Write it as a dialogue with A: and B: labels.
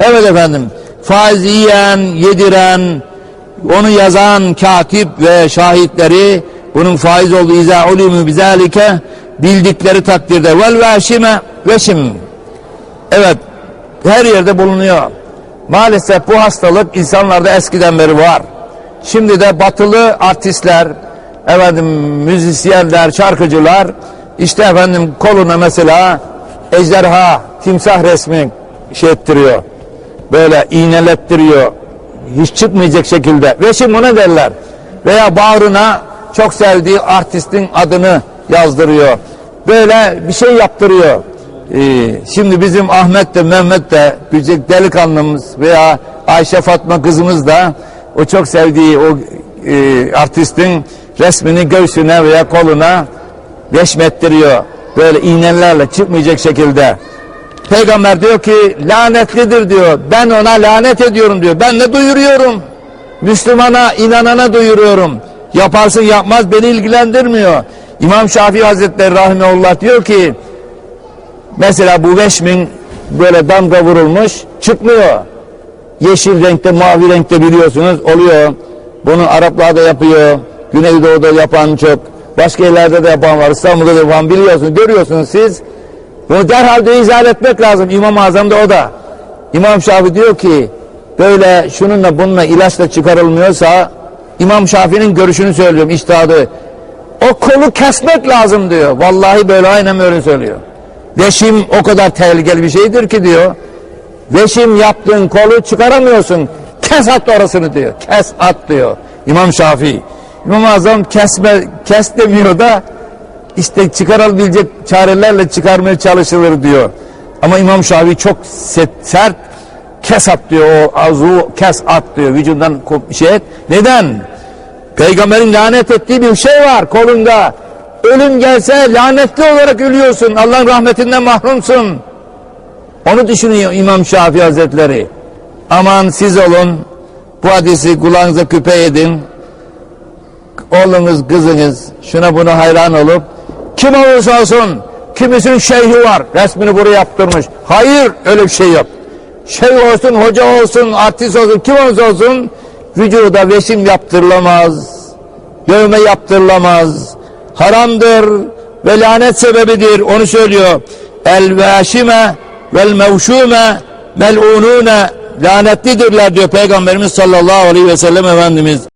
A: Evet efendim. Faiz yiyen, yediren, onu yazan katip ve şahitleri bunun faiz olduğu izâ ulûmü bizâlike bildikleri takdirde vel veşime veşim. Evet her yerde bulunuyor. Maalesef bu hastalık insanlarda eskiden beri var. Şimdi de batılı artistler, efendim müzisyenler, şarkıcılar işte efendim koluna mesela ejderha, timsah resmi şey ettiriyor. Böyle iğnelettiriyor. Hiç çıkmayacak şekilde. Ve şimdi ona derler. Veya bağrına çok sevdiği artistin adını yazdırıyor. Böyle bir şey yaptırıyor. Ee, şimdi bizim Ahmet de Mehmet de küçük delikanlımız veya Ayşe Fatma kızımız da o çok sevdiği o e, artistin resmini göğsüne veya koluna resmettiriyor. Böyle iğnelerle çıkmayacak şekilde. Peygamber diyor ki lanetlidir diyor. Ben ona lanet ediyorum diyor. Ben de duyuruyorum. Müslümana, inanana duyuruyorum. Yaparsın yapmaz beni ilgilendirmiyor. İmam Şafii Hazretleri Rahimeullah diyor ki mesela bu veşmin böyle damga vurulmuş çıkmıyor. Yeşil renkte, mavi renkte biliyorsunuz oluyor. Bunu Araplar da yapıyor. Güneydoğu'da yapan çok. Başka yerlerde de yapan var. İstanbul'da da yapan biliyorsunuz, görüyorsunuz siz. Bunu derhal de izah etmek lazım. İmam-ı Azam da o da. İmam Şafii diyor ki böyle şununla bununla ilaçla çıkarılmıyorsa İmam Şafii'nin görüşünü söylüyorum iştihadı. O kolu kesmek lazım diyor. Vallahi böyle aynen öyle söylüyor. Veşim o kadar tehlikeli bir şeydir ki diyor. Veşim yaptığın kolu çıkaramıyorsun. Kes at orasını diyor. Kes at diyor. İmam Şafii. İmam Azam kesme, kes demiyor da işte çıkarılabilecek çarelerle çıkarmaya çalışılır diyor. Ama İmam Şafii çok sert kes at diyor o azu kes at diyor vücudundan şey et. Neden? Peygamberin lanet ettiği bir şey var kolunda. Ölüm gelse lanetli olarak ölüyorsun. Allah'ın rahmetinden mahrumsun. Onu düşünüyor İmam Şafii Hazretleri. Aman siz olun. Bu hadisi kulağınıza küpe edin. Oğlunuz, kızınız şuna buna hayran olup kim olursa olsun kimisinin şeyhi var resmini buraya yaptırmış. Hayır öyle bir şey yok. Şeyh olsun, hoca olsun, artist olsun, kim olursa olsun vücuda veşim yaptırılamaz. Dövme yaptırılamaz. Haramdır ve lanet sebebidir. Onu söylüyor. El veşime vel mevşume mel'unune lanetlidirler diyor Peygamberimiz sallallahu aleyhi ve sellem Efendimiz.